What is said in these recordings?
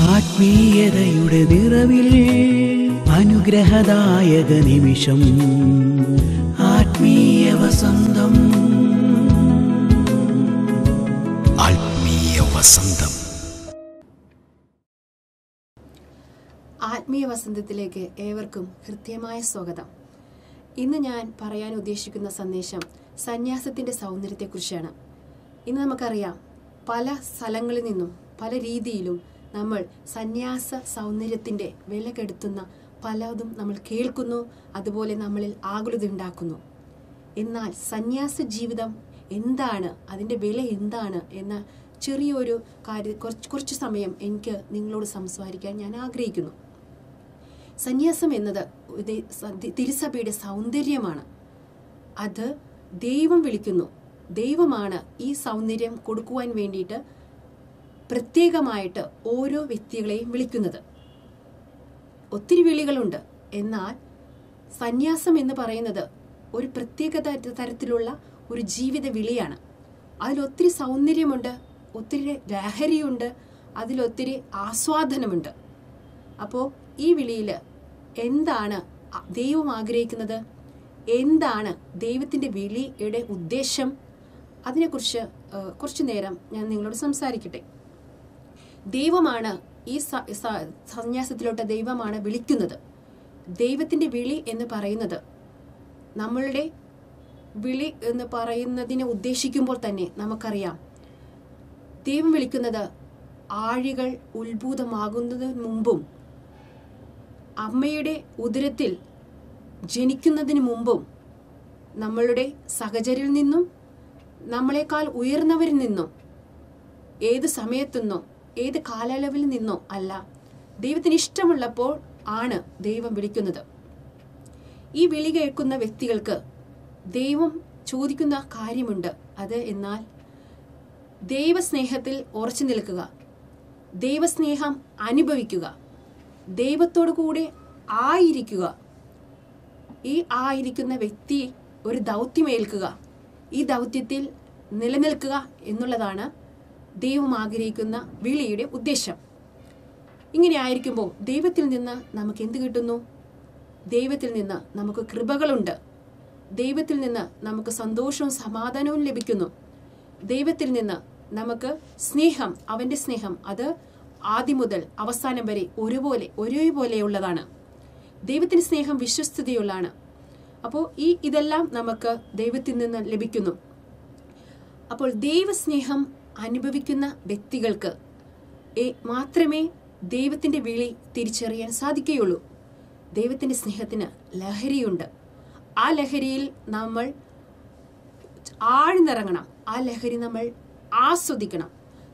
ആത്മീയതയുടെ നിറവിൽ അനുഗ്രഹദായക നിമിഷം. ആത്മീയ വസന്തം. ആത്മീയ വസന്തം. ആത്മീയ വസന്തത്തിലേക്ക് ഏവർക്കും ഹൃദ്യമായ സ്വാഗതം. ഇന്ന് ഞാൻ പറയാൻ ഉദ്ദേശിക്കുന്ന സന്ദേശം സന്യാസത്തിന്റെ സൗന്ദര്യത്തെക്കുറിച്ചാണ്. ഇന്ന് നമുക്കറിയാം പല സ്ഥലങ്ങളിൽ നിന്നും പല രീതിയിലും നമ്മൾ സന്യാസ സൗന്ദര്യത്തിന്റെ വില കെടുത്തുന്ന പലതും നമ്മൾ കേൾക്കുന്നു അതുപോലെ നമ്മളിൽ ആകുലത ഉണ്ടാക്കുന്നു. എന്നാൽ സന്യാസ ജീവിതം എന്താണ്? അതിന്റെ വില എന്താണ്? എന്ന ചെറിയൊരു കാര്യ കുറച്ച് കുറച്ച് സമയം എനിക്ക് നിങ്ങളോട് സംസാരിക്കാൻ ഞാൻ ആഗ്രഹിക്കുന്നു. സന്യാസം എന്നത് തിരുസഭയുടെ സൗന്ദര്യമാണ്. അത് ദൈവം വിളിക്കുന്നു. ദൈവമാണ് ഈ സൗന്ദര്യം കൊടുക്കുവാൻ വേണ്ടിയിട്ട് പ്രത്യേകമായിട്ട് ഓരോ വ്യക്തികളെയും വിളിക്കുന്നത്. ഒത്തിരി വിളികളുണ്ട്. എന്നാൽ സന്യാസം എന്ന് പറയുന്നത് ഒരു പ്രത്യേക തരത്തിലുള്ള ഒരു ജീവിത വിളിയാണ്. അതിലൊത്തിരി സൗന്ദര്യമുണ്ട് ഒത്തിരി ലഹരിയുണ്ട് അതിലൊത്തിരി ആസ്വാദനമുണ്ട്. അപ്പോൾ ഈ വിളിയിൽ എന്താണ് ദൈവം ആഗ്രഹിക്കുന്നത്? എന്താണ് ദൈവത്തിന്റെ വിളിയുടെ ഉദ്ദേശം? അതിനെക്കുറിച്ച് കുറച്ചു നേരം ഞാൻ നിങ്ങളോട് സംസാരിക്കട്ടെ. ദൈവമാണ് ഈ സന്യാസത്തിലോട്ട് ദൈവമാണ് വിളിക്കുന്നത്. ദൈവത്തിന്റെ വിളി എന്ന് പറയുന്നത് നമ്മളുടെ വിളി എന്ന് പറയുന്നതിനെ ഉദ്ദേശിക്കുമ്പോൾ തന്നെ നമുക്കറിയാം. ദൈവം വിളിക്കുന്നത് ആഴികൾ ഉത്ഭൂതമാകുന്നതിന് മുമ്പും അമ്മയുടെ ഉദരത്തിൽ ജനിക്കുന്നതിന് മുമ്പും നമ്മളുടെ സഹചരിൽ നിന്നും നമ്മളെക്കാൾ ഉയർന്നവരിൽ നിന്നും ഏത് സമയത്തുനിന്നോ ഏത് കാലയളവിൽ നിന്നോ അല്ല ദൈവത്തിന് ഇഷ്ടമുള്ളപ്പോൾ ആണ് ദൈവം വിളിക്കുന്നത്. ഈ വിളി കേൾക്കുന്ന വ്യക്തികൾക്ക് ദൈവം ചോദിക്കുന്ന കാര്യമുണ്ട്. അത് എന്നാൽ ദൈവസ്നേഹത്തിൽ ഉറച്ചു നിൽക്കുക ദൈവസ്നേഹം അനുഭവിക്കുക ദൈവത്തോടു കൂടെ ആയിരിക്കുക. ഈ ആയിരിക്കുന്ന വ്യക്തി ഒരു ദൗത്യമേൽക്കുക ഈ ദൗത്യത്തിൽ നിലനിൽക്കുക എന്നുള്ളതാണ് ദൈവം ആഗ്രഹിക്കുന്ന വിളിയുടെ ഉദ്ദേശം. ഇങ്ങനെ ആയിരിക്കുമ്പോൾ ദൈവത്തിൽ നിന്ന് നമുക്ക് എന്ത് കിട്ടുന്നു? ദൈവത്തിൽ നിന്ന് നമുക്ക് കൃപകളുണ്ട്. ദൈവത്തിൽ നിന്ന് നമുക്ക് സന്തോഷവും സമാധാനവും ലഭിക്കുന്നു. ദൈവത്തിൽ നിന്ന് നമുക്ക് സ്നേഹം അവന്റെ സ്നേഹം അത് ആദ്യം മുതൽ അവസാനം വരെ ഒരുപോലെ ഒരേപോലെയുള്ളതാണ്. ദൈവത്തിന്റെ സ്നേഹം വിശ്വസ്തതയുള്ളതാണ്. അപ്പോൾ ഈ ഇതെല്ലാം നമുക്ക് ദൈവത്തിൽ നിന്ന് ലഭിക്കുന്നു. അപ്പോൾ ദൈവസ്നേഹം അനുഭവിക്കുന്ന വ്യക്തികൾക്ക് മാത്രമേ ദൈവത്തിന്റെ വിളി തിരിച്ചറിയാൻ സാധിക്കുകയുള്ളൂ. ദൈവത്തിന്റെ സ്നേഹത്തിന് ലഹരിയുണ്ട്. ആ ലഹരിയിൽ നമ്മൾ ആഴ്ന്നിറങ്ങണം. ആ ലഹരി നമ്മൾ ആസ്വദിക്കണം.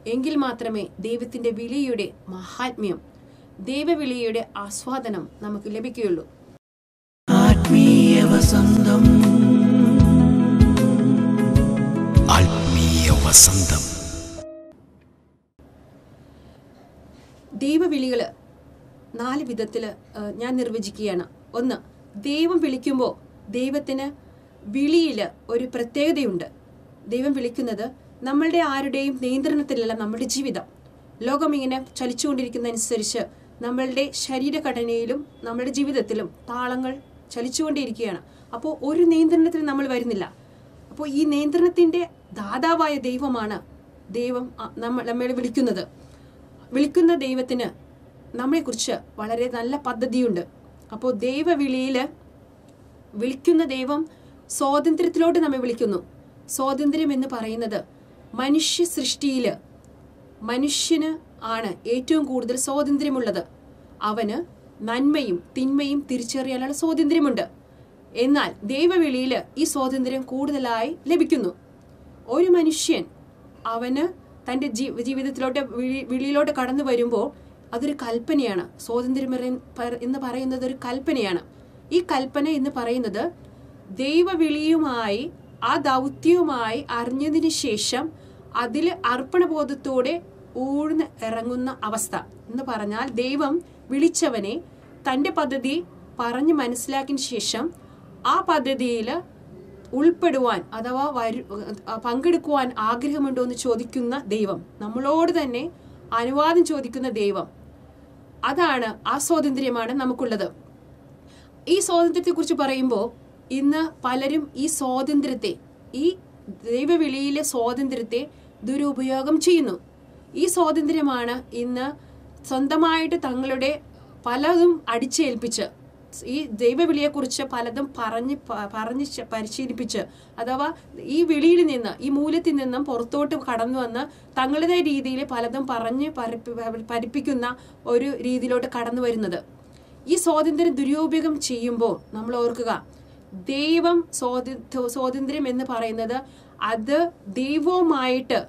എങ്കിൽ മാത്രമേ ദൈവത്തിന്റെ വിളിയുടെ മഹാത്മ്യം ദൈവവിളിയുടെ ആസ്വാദനം നമുക്ക് ലഭിക്കുകയുള്ളൂ. ആത്മീയ വസന്തം ദൈവവിളികൾ നാല് വിധത്തിൽ ഞാൻ നിർവചിക്കുകയാണ്. ഒന്ന് ദൈവം വിളിക്കുമ്പോൾ ദൈവത്തിന് വിളിയിൽ ഒരു പ്രത്യേകതയുണ്ട്. ദൈവം വിളിക്കുന്നത് നമ്മളുടെ ആരുടെയും നിയന്ത്രണത്തിലല്ല നമ്മുടെ ജീവിതം. ലോകം ഇങ്ങനെ ചലിച്ചുകൊണ്ടിരിക്കുന്നതനുസരിച്ച് നമ്മളുടെ ശരീരഘടനയിലും നമ്മുടെ ജീവിതത്തിലും താളങ്ങൾ ചലിച്ചുകൊണ്ടിരിക്കുകയാണ്. അപ്പോൾ ഒരു നിയന്ത്രണത്തിൽ നമ്മൾ വരുന്നില്ല. അപ്പോൾ ഈ നിയന്ത്രണത്തിന്റെ ദാതാവായ ദൈവമാണ് ദൈവം നമ്മൾ നമ്മളെ വിളിക്കുന്നത്. വിളിക്കുന്ന ദൈവത്തിന് നമ്മളെക്കുറിച്ച് വളരെ നല്ല പദ്ധതിയുണ്ട്. അപ്പോൾ ദൈവവിളിയിൽ വിളിക്കുന്ന ദൈവം സ്വാതന്ത്ര്യത്തിലോട്ട് നമ്മെ വിളിക്കുന്നു. സ്വാതന്ത്ര്യം എന്ന് പറയുന്നത് മനുഷ്യ സൃഷ്ടിയിൽ മനുഷ്യന് ആണ് ഏറ്റവും കൂടുതൽ സ്വാതന്ത്ര്യമുള്ളത്. അവന് നന്മയും തിന്മയും തിരിച്ചറിയാനുള്ള സ്വാതന്ത്ര്യമുണ്ട്. എന്നാൽ ദൈവവിളിയിൽ ഈ സ്വാതന്ത്ര്യം കൂടുതലായി ലഭിക്കുന്നു. ഒരു മനുഷ്യൻ അവന് തന്റെ ജീ ജീവിതത്തിലോട്ട് വിളി വിളിയിലോട്ട് കടന്നു വരുമ്പോൾ അതൊരു കൽപ്പനയാണ്. സ്വാതന്ത്ര്യം എന്ന് പറയുന്നത് ഒരു കൽപ്പനയാണ്. ഈ കൽപ്പന എന്ന് പറയുന്നത് ദൈവവിളിയുമായി ആ ദൗത്യവുമായി അറിഞ്ഞതിന് ശേഷം അതിൽ അർപ്പണബോധത്തോടെ ഊഴ്ന്ന് ഇറങ്ങുന്ന അവസ്ഥ എന്ന് പറഞ്ഞാൽ ദൈവം വിളിച്ചവനെ തന്റെ പദ്ധതി പറഞ്ഞ് മനസ്സിലാക്കിയ ശേഷം ആ പദ്ധതിയിൽ ഉൾപ്പെടുവാൻ അഥവാ വരു പങ്കെടുക്കുവാൻ ആഗ്രഹമുണ്ടോ എന്ന് ചോദിക്കുന്ന ദൈവം. നമ്മളോട് തന്നെ അനുവാദം ചോദിക്കുന്ന ദൈവം. അതാണ് ആ സ്വാതന്ത്ര്യമാണ് നമുക്കുള്ളത്. ഈ സ്വാതന്ത്ര്യത്തെക്കുറിച്ച് പറയുമ്പോൾ ഇന്ന് പലരും ഈ സ്വാതന്ത്ര്യത്തെ ഈ ദൈവവിളിയിലെ സ്വാതന്ത്ര്യത്തെ ദുരുപയോഗം ചെയ്യുന്നു. ഈ സ്വാതന്ത്ര്യമാണ് ഇന്ന് സ്വന്തമായിട്ട് തങ്ങളുടെ പലതും അടിച്ചേൽപ്പിച്ച് ഈ ദൈവവിളിയെക്കുറിച്ച് പലതും പറഞ്ഞ് പറഞ്ഞ് പരിശീലിപ്പിച്ച് അഥവാ ഈ വിളിയിൽ നിന്ന് ഈ മൂല്യത്തിൽ നിന്നും പുറത്തോട്ട് കടന്നു വന്ന് തങ്ങളുടേതായ രീതിയിൽ പലതും പറഞ്ഞ് പരപ്പി പരിപ്പിക്കുന്ന ഒരു രീതിയിലോട്ട് കടന്നു വരുന്നത്. ഈ സ്വാതന്ത്ര്യം ദുരുപയോഗം ചെയ്യുമ്പോൾ നമ്മൾ ഓർക്കുക ദൈവം സ്വാതി സ്വാതന്ത്ര്യം എന്ന് പറയുന്നത് അത് ദൈവവുമായിട്ട്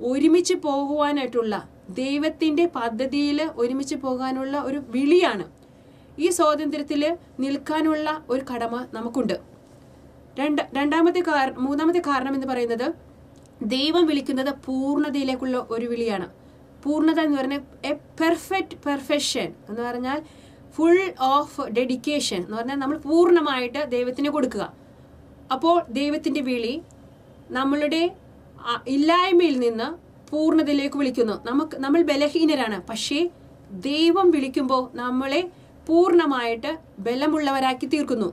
ഒരുമിച്ച് പോകുവാനായിട്ടുള്ള ദൈവത്തിന്റെ പദ്ധതിയിൽ ഒരുമിച്ച് പോകാനുള്ള ഒരു വിളിയാണ്. ഈ സ്വാതന്ത്ര്യത്തിൽ നിൽക്കാനുള്ള ഒരു കടമ നമുക്കുണ്ട്. രണ്ട് രണ്ടാമത്തെ കാരണം മൂന്നാമത്തെ കാരണം എന്ന് പറയുന്നത് ദൈവം വിളിക്കുന്നത് പൂർണതയിലേക്കുള്ള ഒരു വിളിയാണ്. പൂർണത എന്ന് പറഞ്ഞാൽ എ പെർഫെക്റ്റ് പെർഫെക്ഷൻ എന്ന് പറഞ്ഞാൽ ഫുൾ ഓഫ് ഡെഡിക്കേഷൻ എന്ന് പറഞ്ഞാൽ നമ്മൾ പൂർണമായിട്ട് ദൈവത്തിന് കൊടുക്കുക. അപ്പോൾ ദൈവത്തിന്റെ വിളി നമ്മളുടെ ഇല്ലായ്മയിൽ നിന്ന് പൂർണതയിലേക്ക് വിളിക്കുന്നു. നമുക്ക് നമ്മൾ ബലഹീനരാണ്. പക്ഷേ ദൈവം വിളിക്കുമ്പോൾ നമ്മളെ പൂർണമായിട്ട് ബലമുള്ളവരാക്കി തീർക്കുന്നു.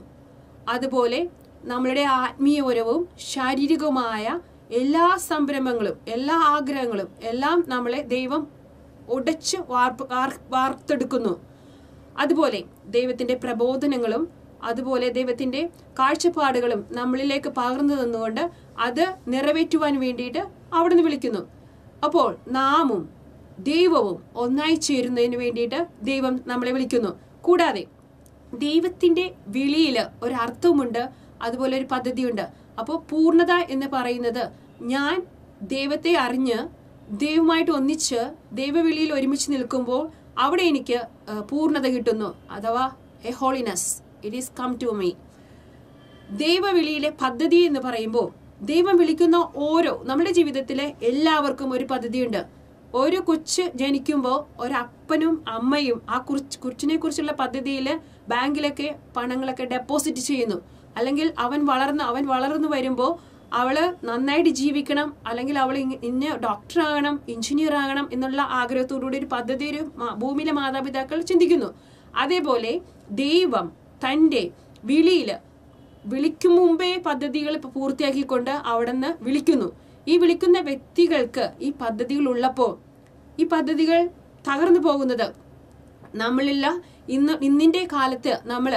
അതുപോലെ നമ്മളുടെ ആത്മീയപരവും ശാരീരികവുമായ എല്ലാ സംരംഭങ്ങളും എല്ലാ ആഗ്രഹങ്ങളും എല്ലാം നമ്മളെ ദൈവം ഉടച്ച് വാർപ്പ് വാർത്തെടുക്കുന്നു. അതുപോലെ ദൈവത്തിന്റെ പ്രബോധനങ്ങളും അതുപോലെ ദൈവത്തിന്റെ കാഴ്ചപ്പാടുകളും നമ്മളിലേക്ക് പകർന്നു തന്നുകൊണ്ട് അത് നിറവേറ്റുവാൻ വേണ്ടിയിട്ട് അവിടുന്ന് വിളിക്കുന്നു. അപ്പോൾ നാമും ദൈവവും ഒന്നായി ചേരുന്നതിന് വേണ്ടിയിട്ട് ദൈവം നമ്മളെ വിളിക്കുന്നു. കൂടാതെ ദൈവത്തിന്റെ വിളിയിൽ ഒരു അർത്ഥവുമുണ്ട് അതുപോലെ ഒരു പദ്ധതിയുണ്ട്. അപ്പോൾ പൂർണത എന്ന് പറയുന്നത് ഞാൻ ദൈവത്തെ അറിഞ്ഞ് ദൈവമായിട്ട് ഒന്നിച്ച് ദൈവവിളിയിൽ ഒരുമിച്ച് നിൽക്കുമ്പോൾ അവിടെ എനിക്ക് പൂർണത കിട്ടുന്നു. അഥവാ a holiness. It is come to me ദൈവവിളിയിലെ പദ്ധതി എന്ന് പറയുമ്പോൾ ദൈവം വിളിക്കുന്ന ഓരോ നമ്മുടെ ജീവിതത്തിലെ എല്ലാവർക്കും ഒരു പദ്ധതിയുണ്ട്. ഒരു കൊച്ച് ജനിക്കുമ്പോൾ ഒരപ്പനും അമ്മയും ആ കുറിച്ച് കുറിച്ചിനെ കുറിച്ചുള്ള പദ്ധതിയിൽ ബാങ്കിലൊക്കെ പണങ്ങളൊക്കെ ഡെപ്പോസിറ്റ് ചെയ്യുന്നു. അല്ലെങ്കിൽ അവൻ വളർന്ന് അവൻ വളർന്നു വരുമ്പോൾ അവൾ നന്നായിട്ട് ജീവിക്കണം അല്ലെങ്കിൽ അവൾ ഇന്ന് ഡോക്ടർ ആകണം എഞ്ചിനീയർ ആകണം എന്നുള്ള ആഗ്രഹത്തോടുകൂടി ഒരു പദ്ധതി ഒരു ഭൂമിയിലെ മാതാപിതാക്കൾ ചിന്തിക്കുന്നു. അതേപോലെ ദൈവം തന്റെ വിളിയിൽ വിളിക്കും മുമ്പേ പദ്ധതികൾ പൂർത്തിയാക്കിക്കൊണ്ട് പൂർത്തിയാക്കിക്കൊണ്ട് നിന്ന് വിളിക്കുന്നു. ഈ വിളിക്കുന്ന വ്യക്തികൾക്ക് ഈ പദ്ധതികൾ ഉള്ളപ്പോൾ ഈ പദ്ധതികൾ തകർന്നു പോകുന്നത് നമ്മളില്ല. ഇന്ന് ഇന്നിന്റെ കാലത്ത് നമ്മൾ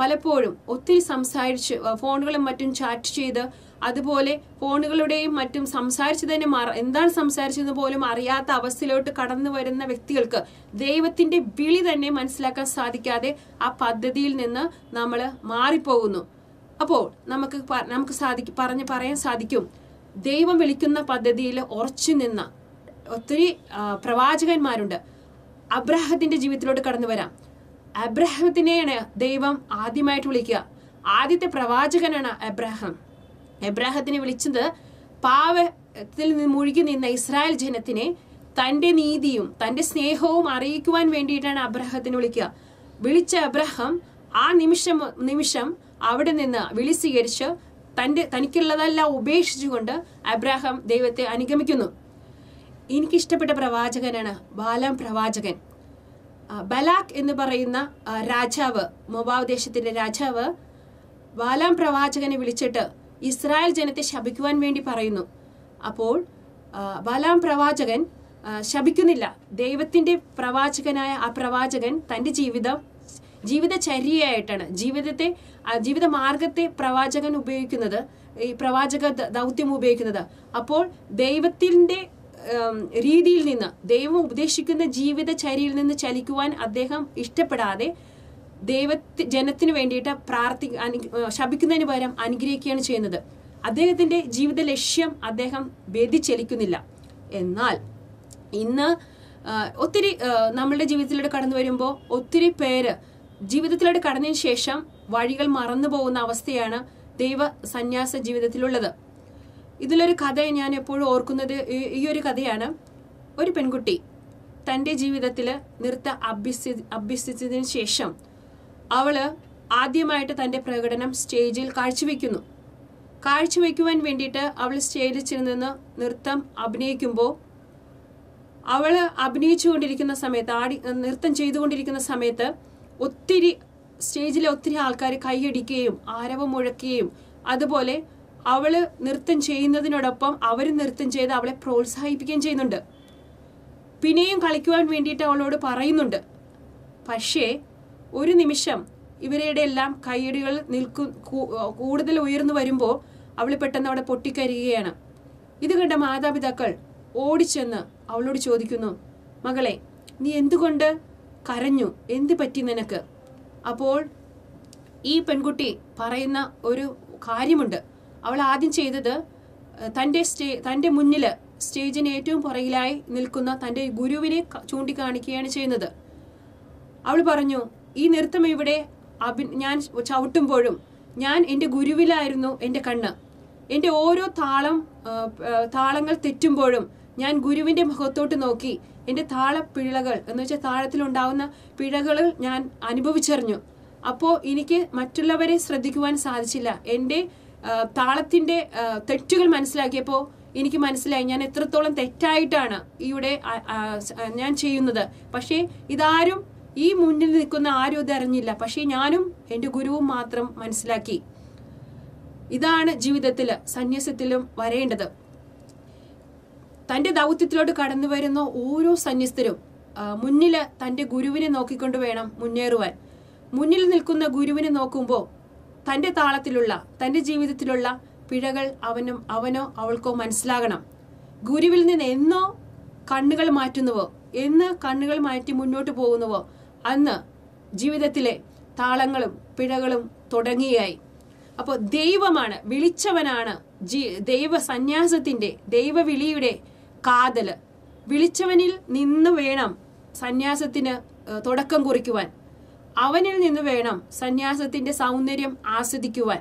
പലപ്പോഴും ഒത്തിരി സംസാരിച്ച് ഫോണുകളും മറ്റും ചാറ്റ് ചെയ്ത് അതുപോലെ ഫോണുകളുടെയും മറ്റും സംസാരിച്ച് തന്നെ മറ എന്താണ് സംസാരിച്ചതെന്ന് പോലും അറിയാത്ത അവസ്ഥയിലോട്ട് കടന്നു വരുന്ന വ്യക്തികൾക്ക് ദൈവത്തിന്റെ വിളി തന്നെ മനസ്സിലാക്കാൻ സാധിക്കാതെ ആ പദ്ധതിയിൽ നിന്ന് നമ്മൾ മാറിപ്പോകുന്നു. അപ്പോൾ നമുക്ക് നമുക്ക് സാധിക്കും പറഞ്ഞ് പറയാൻ സാധിക്കും. ദൈവം വിളിക്കുന്ന പദ്ധതിയിൽ ഉറച്ചു നിന്ന ഒത്തിരി പ്രവാചകന്മാരുണ്ട്. അബ്രഹത്തിന്റെ ജീവിതത്തിലോട്ട് കടന്നു വരാം. അബ്രഹത്തിനെയാണ് ദൈവം ആദ്യമായിട്ട് വിളിക്കുക. ആദ്യത്തെ പ്രവാചകനാണ് അബ്രഹാം. എബ്രാഹത്തിനെ വിളിച്ചത് പാവത്തിൽ നിന്ന് മുഴുകി നിന്ന ഇസ്രായേൽ ജനത്തിനെ തന്റെ നീതിയും തന്റെ സ്നേഹവും അറിയിക്കുവാൻ വേണ്ടിയിട്ടാണ് അബ്രഹത്തിന് വിളിക്കുക. വിളിച്ച അബ്രഹാം ആ നിമിഷം നിമിഷം അവിടെ നിന്ന് വിളി സ്വീകരിച്ച് തന്റെ തനിക്കുള്ളതെല്ലാം ഉപേക്ഷിച്ചുകൊണ്ട് അബ്രാഹാം ദൈവത്തെ അനുഗമിക്കുന്നു. എനിക്കിഷ്ടപ്പെട്ട പ്രവാചകനാണ് ബാലാം പ്രവാചകൻ. ബലാഖ് എന്ന് പറയുന്ന രാജാവ് മൊബാവ് ദേശത്തിന്റെ രാജാവ് ബാലാം പ്രവാചകനെ വിളിച്ചിട്ട് ഇസ്രായേൽ ജനത്തെ ശപിക്കുവാൻ വേണ്ടി പറയുന്നു. അപ്പോൾ ബാലാം പ്രവാചകൻ ശപിക്കുന്നില്ല. ദൈവത്തിന്റെ പ്രവാചകനായ ആ പ്രവാചകൻ തന്റെ ജീവിതം ജീവിതചര്യയായിട്ടാണ് ജീവിതത്തെ ജീവിത മാർഗത്തെ പ്രവാചകൻ ഉപയോഗിക്കുന്നത് ഈ പ്രവാചക ദൗത്യം ഉപയോഗിക്കുന്നത്. അപ്പോൾ ദൈവത്തിന്റെ രീതിയിൽ നിന്ന് ദൈവം ഉപദേശിക്കുന്ന ജീവിതചര്യയിൽ നിന്ന് ചലിക്കുവാൻ അദ്ദേഹം ഇഷ്ടപ്പെടാതെ ദൈവത്തി ജനത്തിന് വേണ്ടിയിട്ട് പ്രാർത്ഥി ശപിക്കുന്നതിന് പകരം അനുഗ്രഹിക്കുകയാണ് ചെയ്യുന്നത്. അദ്ദേഹത്തിന്റെ ജീവിത ലക്ഷ്യം അദ്ദേഹം വ്യതിചലിക്കുന്നില്ല. എന്നാൽ ഇന്ന് ഒത്തിരി നമ്മളുടെ ജീവിതത്തിലൂടെ കടന്നു വരുമ്പോൾ ഒത്തിരി പേര് ജീവിതത്തിലൂടെ കടന്നതിന് ശേഷം വഴികൾ മറന്നു പോകുന്ന അവസ്ഥയാണ് ദൈവ സന്യാസ ജീവിതത്തിലുള്ളത്. ഇതിലൊരു കഥ ഞാൻ എപ്പോഴും ഓർക്കുന്നത് ഈ- ഒരു കഥയാണ്. ഒരു പെൺകുട്ടി തന്റെ ജീവിതത്തിൽ നൃത്ത അഭ്യസി അഭ്യസിച്ചതിന് ശേഷം അവൾ ആദ്യമായിട്ട് തന്റെ പ്രകടനം സ്റ്റേജിൽ കാഴ്ചവെക്കുന്നു. കാഴ്ചവെക്കുവാൻ വേണ്ടിയിട്ട് അവൾ സ്റ്റേജിൽ ചെന്ന് നൃത്തം അഭിനയിക്കുമ്പോൾ അവൾ അഭിനയിച്ചുകൊണ്ടിരിക്കുന്ന സമയത്ത് ആടി നൃത്തം ചെയ്തുകൊണ്ടിരിക്കുന്ന സമയത്ത് ഒത്തിരി സ്റ്റേജിലെ ഒത്തിരി ആൾക്കാർ കൈയടിക്കുകയും ആരവം മുഴക്കുകയും അതുപോലെ അവൾ നൃത്തം ചെയ്യുന്നതിനോടൊപ്പം അവർ നൃത്തം ചെയ്ത് അവളെ പ്രോത്സാഹിപ്പിക്കുകയും ചെയ്യുന്നുണ്ട്. പിന്നെയും കളിക്കുവാൻ വേണ്ടിയിട്ട് അവളോട് പറയുന്നുണ്ട്. പക്ഷേ ഒരു നിമിഷം ഇവരുടെ എല്ലാം കൈയടികൾ നിൽക്കു കൂടുതൽ ഉയർന്നു വരുമ്പോൾ അവൾ പെട്ടെന്ന് അവിടെ പൊട്ടിക്കരിയുകയാണ്. ഇത് കണ്ട മാതാപിതാക്കൾ ഓടിച്ചെന്ന് അവളോട് ചോദിക്കുന്നു മകളെ നീ എന്തുകൊണ്ട് കരഞ്ഞു എന്ത് പറ്റി നിനക്ക്? അപ്പോൾ ഈ പെൺകുട്ടി പറയുന്ന ഒരു കാര്യമുണ്ട്. അവൾ ആദ്യം ചെയ്തത് തന്റെ സ്റ്റേ തന്റെ മുന്നിൽ സ്റ്റേജിന് ഏറ്റവും പുറകിലായി നിൽക്കുന്ന തന്റെ ഗുരുവിനെ ചൂണ്ടിക്കാണിക്കുകയാണ് ചെയ്യുന്നത്. അവൾ പറഞ്ഞു ഈ നൃത്തം ഇവിടെ അഭി ഞാൻ ചവിട്ടുമ്പോഴും ഞാൻ എന്റെ ഗുരുവിലായിരുന്നു എന്റെ കണ്ണ്. എന്റെ ഓരോ താളം താളങ്ങൾ തെറ്റുമ്പോഴും ഞാൻ ഗുരുവിന്റെ മുഖത്തോട്ട് നോക്കി എന്റെ പിഴകൾ എന്ന് വെച്ചാൽ താളത്തിലുണ്ടാവുന്ന പിഴകൾ ഞാൻ അനുഭവിച്ചറിഞ്ഞു. അപ്പോൾ എനിക്ക് മറ്റുള്ളവരെ ശ്രദ്ധിക്കുവാൻ സാധിച്ചില്ല. എന്റെ താളത്തിന്റെ തെറ്റുകൾ മനസ്സിലാക്കിയപ്പോൾ എനിക്ക് മനസ്സിലായി ഞാൻ എത്രത്തോളം തെറ്റായിട്ടാണ് ഇവിടെ ഞാൻ ചെയ്യുന്നത്. പക്ഷേ ഇതാരും ഈ മുന്നിൽ നിൽക്കുന്ന ആരും ഇത് അറിഞ്ഞില്ല. പക്ഷേ ഞാനും എന്റെ ഗുരുവും മാത്രം മനസ്സിലാക്കി. ഇതാണ് ജീവിതത്തിൽ സന്യാസത്തിലും വരേണ്ടത്. തന്റെ ദൗത്യത്തിലോട്ട് കടന്നു വരുന്ന ഓരോ സന്യസ്തരും മുന്നിൽ തന്റെ ഗുരുവിനെ നോക്കിക്കൊണ്ട് വേണം മുന്നേറുവാൻ. മുന്നിൽ നിൽക്കുന്ന ഗുരുവിനെ നോക്കുമ്പോൾ തന്റെ താളത്തിലുള്ള തന്റെ ജീവിതത്തിലുള്ള പിഴകൾ അവനും അവനോ അവൾക്കോ മനസ്സിലാകണം. ഗുരുവിൽ നിന്ന് എന്നോ കണ്ണുകൾ മാറ്റുന്നുവോ എന്ന് കണ്ണുകൾ മാറ്റി മുന്നോട്ട് പോകുന്നുവോ അന്ന് ജീവിതത്തിലെ താളങ്ങളും പിഴകളും തുടങ്ങിയായി അപ്പോൾ ദൈവമാണ് വിളിച്ചവനാണ് ജി ദൈവ സന്യാസത്തിന്റെ ദൈവവിളിയുടെ കാതൽ. വിളിച്ചവനിൽ നിന്ന് വേണം സന്യാസത്തിന് തുടക്കം കുറിക്കുവാൻ. അവനിൽ നിന്ന് വേണം സന്യാസത്തിന്റെ സൗന്ദര്യം ആസ്വദിക്കുവാൻ.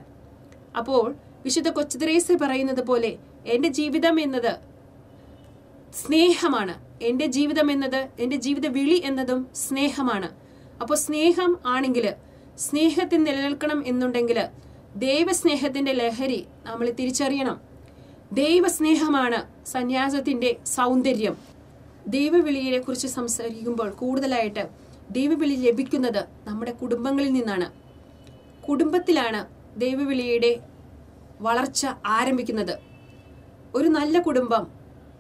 അപ്പോൾ വിശുദ്ധ കൊച്ചുദ്രേസ് പറയുന്നത് പോലെ എന്റെ ജീവിതം എന്നത് സ്നേഹമാണ്. എന്റെ ജീവിതം എന്നത് എന്റെ ജീവിത വിളി എന്നതും സ്നേഹമാണ്. അപ്പോൾ സ്നേഹം ആണെങ്കിൽ സ്നേഹത്തിൽ നിലനിൽക്കണം എന്നുണ്ടെങ്കിൽ ദൈവസ്നേഹത്തിന്റെ ലഹരി നമ്മൾ തിരിച്ചറിയണം. ദൈവസ്നേഹമാണ് സന്യാസത്തിന്റെ സൗന്ദര്യം. ദൈവവിളിയെ കുറിച്ച് സംസാരിക്കുമ്പോൾ കൂടുതലായിട്ട് ദൈവവിളി ലഭിക്കുന്നത് നമ്മുടെ കുടുംബങ്ങളിൽ നിന്നാണ്. കുടുംബത്തിലാണ് ദൈവവിളിയുടെ വളർച്ച ആരംഭിക്കുന്നത്. ഒരു നല്ല കുടുംബം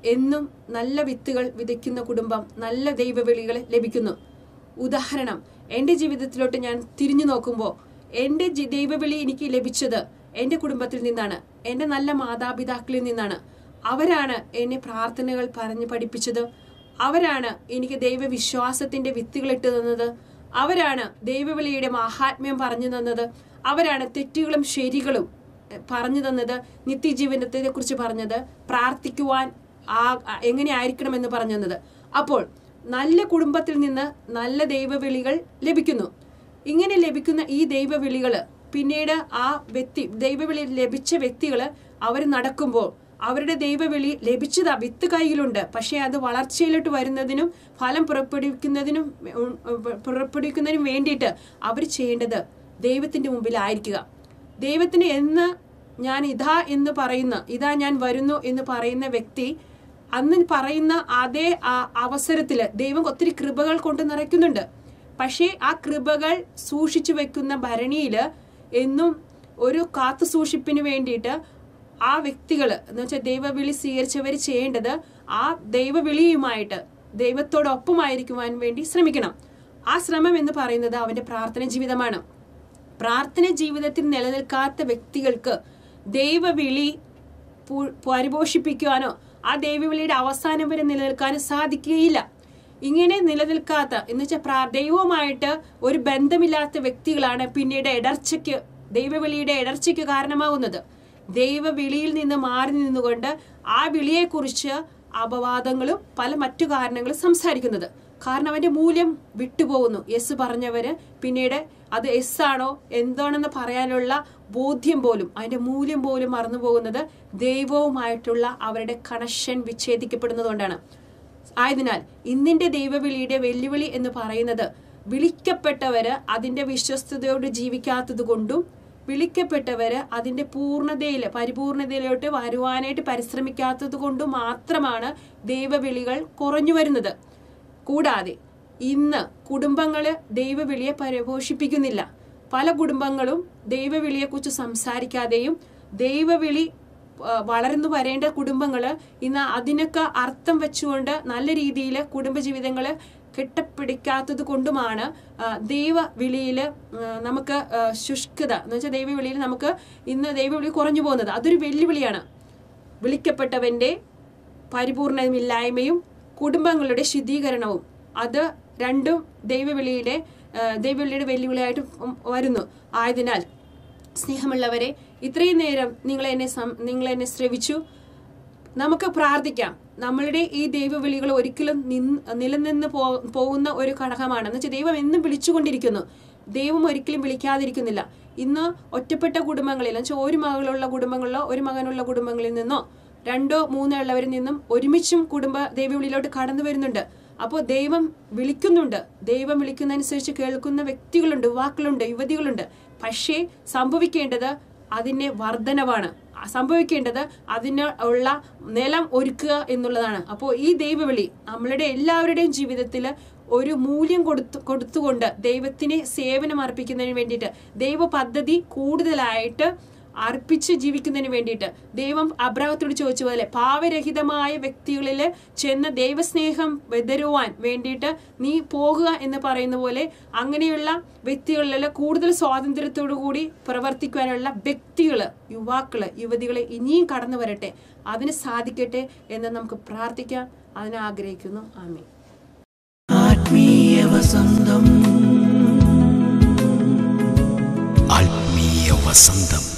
എന്നും നല്ല വിത്തുകൾ വിതയ്ക്കുന്ന കുടുംബം നല്ല ദൈവവിളികൾ ലഭിക്കുന്നു. ഉദാഹരണം എന്റെ ജീവിതത്തിലോട്ട് ഞാൻ തിരിഞ്ഞു നോക്കുമ്പോൾ എന്റെ ദൈവവിളി എനിക്ക് ലഭിച്ചത് എന്റെ കുടുംബത്തിൽ നിന്നാണ് എന്റെ നല്ല മാതാപിതാക്കളിൽ നിന്നാണ്. അവരാണ് എന്നെ പ്രാർത്ഥനകൾ പറഞ്ഞു പഠിപ്പിച്ചത്. അവരാണ് എനിക്ക് ദൈവവിശ്വാസത്തിന്റെ വിത്തുകൾ ഇട്ടു തന്നത്. അവരാണ് ദൈവവിളിയുടെ മഹാത്മ്യം പറഞ്ഞു തന്നത്. അവരാണ് തെറ്റുകളും ശരികളും പറഞ്ഞു തന്നത്. നിത്യജീവനത്തെ കുറിച്ച് പറഞ്ഞത് പ്രാർത്ഥിക്കുവാൻ ആ- എങ്ങനെ ആയിരിക്കണമെന്ന് പറഞ്ഞു തന്നത്. അപ്പോൾ നല്ല കുടുംബത്തിൽ നിന്ന് നല്ല ദൈവവിളികൾ ലഭിക്കുന്നു. ഇങ്ങനെ ലഭിക്കുന്ന ഈ ദൈവവിളികൾ പിന്നീട് ആ വ്യക്തി ദൈവവിളി ലഭിച്ച വ്യക്തികൾ അവർ നടക്കുമ്പോൾ അവരുടെ ദൈവവിളി ലഭിച്ചതാ വിത്ത് കയ്യിലുണ്ട്. പക്ഷേ അത് വളർച്ചയിലോട്ട് വരുന്നതിനും ഫലം പുറപ്പെടുവിക്കുന്നതിനും പുറപ്പെടുവിക്കുന്നതിനും വേണ്ടിയിട്ട് അവർ ചെയ്യേണ്ടത് ദൈവത്തിന്റെ മുമ്പിലായിരിക്കുക. ദൈവത്തിന് എന്ന് ഞാൻ ഇതാ എന്ന് പറയുന്ന ഇതാ ഞാൻ വരുന്നു എന്ന് പറയുന്ന വ്യക്തി അന്ന് പറയുന്ന അതേ ആ അവസരത്തിൽ ദൈവം ഒത്തിരി കൃപകൾ കൊണ്ട് നിറയ്ക്കുന്നുണ്ട്. പക്ഷേ ആ കൃപകൾ സൂക്ഷിച്ചു വെക്കുന്ന ഭരണിയിൽ എന്നും ഒരു കാത്തു സൂക്ഷിപ്പിന് വേണ്ടിയിട്ട് ആ വ്യക്തികൾ എന്ന് വെച്ചാൽ ദൈവവിളി സ്വീകരിച്ചവർ ചെയ്യേണ്ടത് ആ ദൈവവിളിയുമായിട്ട് ദൈവത്തോടൊപ്പമായിരിക്കുവാൻ വേണ്ടി ശ്രമിക്കണം. ആ ശ്രമം എന്ന് പറയുന്നത് അവന്റെ പ്രാർത്ഥന ജീവിതമാണ്. പ്രാർത്ഥന ജീവിതത്തിൽ നിലനിൽക്കാത്ത വ്യക്തികൾക്ക് ദൈവവിളി പരിപോഷിപ്പിക്കുവാനോ ആ ദൈവവിളിയുടെ അവസാനം വരെ നിലനിൽക്കാനോ സാധിക്കുകയില്ല. ഇങ്ങനെ നിലനിൽക്കാത്ത എന്ന് വെച്ചാൽ പ്രാ- ദൈവവുമായിട്ട് ഒരു ബന്ധമില്ലാത്ത വ്യക്തികളാണ് പിന്നീട് ഇടർച്ചയ്ക്ക് ദൈവവിളിയുടെ ഇടർച്ചയ്ക്ക് കാരണമാകുന്നത് ദൈവവിളിയിൽ നിന്ന് മാറി നിന്നുകൊണ്ട് ആ വിളിയെക്കുറിച്ച് അപവാദങ്ങളും പല മറ്റു കാരണങ്ങളും സംസാരിക്കുന്നത്. കാരണം അവന്റെ മൂല്യം വിട്ടുപോകുന്നു. യെസ് പറഞ്ഞവർ പിന്നീട് അത് എസ് ആണോ എന്താണെന്ന് പറയാനുള്ള ബോധ്യം പോലും അതിന്റെ മൂല്യം പോലും മറന്നു പോകുന്നത് ദൈവവുമായിട്ടുള്ള അവരുടെ കണക്ഷൻ വിച്ഛേദിക്കപ്പെടുന്നതുകൊണ്ടാണ് ആയതിനാൽ ഇന്നിന്റെ ദൈവവിളിയുടെ വെല്ലുവിളി എന്ന് പറയുന്നത് വിളിക്കപ്പെട്ടവര് അതിന്റെ വിശ്വസ്തയോട് ജീവിക്കാത്തത് കൊണ്ടും വിളിക്കപ്പെട്ടവര് അതിന്റെ പൂർണതയിൽ പരിപൂർണതയിലോട്ട് വരുവാനായിട്ട് പരിശ്രമിക്കാത്തത് കൊണ്ട് മാത്രമാണ് ദൈവവിളികൾ കുറഞ്ഞു വരുന്നത്. കൂടാതെ ഇന്ന് കുടുംബങ്ങൾ ദൈവവിളിയെ പരിപോഷിപ്പിക്കുന്നില്ല. പല കുടുംബങ്ങളും ദൈവവിളിയെക്കുറിച്ച് സംസാരിക്കാതെയും ദൈവവിളി വളർന്നു വരേണ്ട കുടുംബങ്ങൾ ഇന്ന് അതിനൊക്കെ അർത്ഥം വെച്ചുകൊണ്ട് നല്ല രീതിയിൽ കുടുംബജീവിതങ്ങൾ കെട്ടപ്പിടിക്കാത്തത് കൊണ്ടുമാണ് ദൈവവിളിയിൽ നമുക്ക് ശുഷ്കത. എന്ന് വെച്ചാൽ ദൈവവിളിയിൽ നമുക്ക് ഇന്ന് ദൈവവിളി കുറഞ്ഞു പോകുന്നത്. അതൊരു വെല്ലുവിളിയാണ്. വിളിക്കപ്പെട്ടവന്റെ പരിപൂർണമില്ലായ്മയും കുടുംബങ്ങളുടെ ശുദ്ധീകരണവും അത് രണ്ടും ദൈവവിളിയിലെ ദൈവവിളിയുടെ വെല്ലുവിളിയായിട്ട് വരുന്നു. ആയതിനാൽ സ്നേഹമുള്ളവരെ ഇത്രയും നേരം നിങ്ങൾ എന്നെ നിങ്ങൾ എന്നെ ശ്രവിച്ചു. നമുക്ക് പ്രാർത്ഥിക്കാം. നമ്മളുടെ ഈ ദൈവവിളികൾ ഒരിക്കലും നിന്ന് നിലനിന്ന് പോകുന്ന ഒരു ഘടകമാണ്. എന്ന് വെച്ചാൽ ദൈവം എന്നും വിളിച്ചുകൊണ്ടിരിക്കുന്നു. ദൈവം ഒരിക്കലും വിളിക്കാതിരിക്കുന്നില്ല. ഇന്ന് ഒറ്റപ്പെട്ട കുടുംബങ്ങളിൽ എന്ന് വെച്ചാൽ ഒരു മകളുള്ള കുടുംബങ്ങളിലോ ഒരു മകനുള്ള കുടുംബങ്ങളിൽ നിന്നോ രണ്ടോ മൂന്നോ ഉള്ളവരിൽ നിന്നും ഒരുമിച്ചും കുടുംബ ദൈവവിളിയിലോട്ട് കടന്നു വരുന്നുണ്ട്. അപ്പോൾ ദൈവം വിളിക്കുന്നുണ്ട്. ദൈവം വിളിക്കുന്നതനുസരിച്ച് കേൾക്കുന്ന വ്യക്തികളുണ്ട് യുവാക്കളുണ്ട് യുവതികളുണ്ട്. പക്ഷേ സംഭവിക്കേണ്ടത് അതിന്റെ വർധനവാണ്. സംഭവിക്കേണ്ടത് അതിന് ഉള്ള നിലം ഒരുക്കുക എന്നുള്ളതാണ്. അപ്പോൾ ഈ ദൈവവിളി നമ്മളുടെ എല്ലാവരുടെയും ജീവിതത്തിൽ ഒരു മൂല്യം കൊടുത്തു കൊടുത്തുകൊണ്ട് ദൈവത്തിന് സേവനം അർപ്പിക്കുന്നതിന് വേണ്ടിയിട്ട് ദൈവ പദ്ധതി കൂടുതലായിട്ട് അർപ്പിച്ച് ജീവിക്കുന്നതിന് വേണ്ടിയിട്ട്. ദൈവം അബ്രാഹത്തോട് ചോദിച്ച പോലെ പാവരഹിതമായ വ്യക്തികളിൽ ചെന്ന് ദൈവസ്നേഹം വിതരുവാൻ വേണ്ടിയിട്ട് നീ പോകുക എന്ന് പറയുന്ന പോലെ അങ്ങനെയുള്ള വ്യക്തികളിൽ കൂടുതൽ സ്വാതന്ത്ര്യത്തോടു കൂടി പ്രവർത്തിക്കുവാനുള്ള വ്യക്തികൾ യുവാക്കൾ യുവതികൾ ഇനിയും കടന്നു വരട്ടെ. അതിന് സാധിക്കട്ടെ എന്ന് നമുക്ക് പ്രാർത്ഥിക്കാം. അതിനെ ആഗ്രഹിക്കുന്നു. ആമേ ആത്മീയ വസന്തം.